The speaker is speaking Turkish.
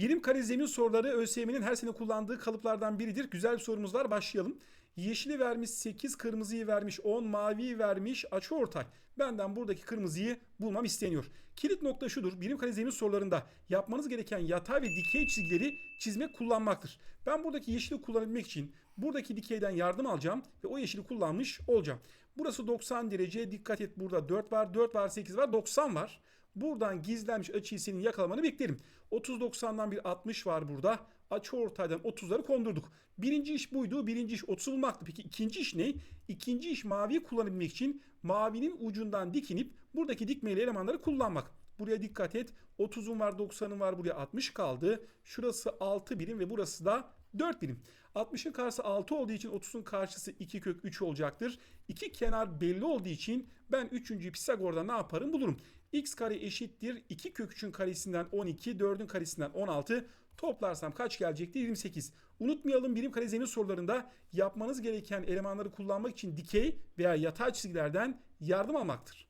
Birim kare zemin soruları ÖSYM'nin her sene kullandığı kalıplardan biridir. Güzel bir sorumuz var başlayalım. Yeşili vermiş 8, kırmızıyı vermiş 10, maviyi vermiş açı ortay. Benden buradaki kırmızıyı bulmam isteniyor. Kilit nokta şudur. Birim kare zemin sorularında yapmanız gereken yatay ve dikey çizgileri çizmek kullanmaktır. Ben buradaki yeşili kullanabilmek için buradaki dikeyden yardım alacağım ve o yeşili kullanmış olacağım. Burası 90 derece. Dikkat et burada 4 var, 4 var, 8 var, 90 var. Buradan gizlenmiş açıyı senin yakalamanı beklerim. 30-90'dan bir 60 var burada. Açı ortaydan 30'ları kondurduk. Birinci iş buydu. Birinci iş 30'u bulmaktı. Peki ikinci iş ne? İkinci iş maviyi kullanabilmek için mavinin ucundan dikinip buradaki dikmeli elemanları kullanmak. Buraya dikkat et. 30'un var 90'ın var buraya 60 kaldı. Şurası 6 birim ve burası da 4 birim. 60'ın karşısı 6 olduğu için 30'un karşısı 2 kök 3 olacaktır. İki kenar belli olduğu için ben 3. Pisagor'da ne yaparım bulurum. x kare eşittir 2 kök 3'ün karesinden 12, 4'ün karesinden 16. Toplarsam kaç gelecekti? 28. Unutmayalım birim kare zemin sorularında yapmanız gereken elemanları kullanmak için dikey veya yatay çizgilerden yardım almaktır.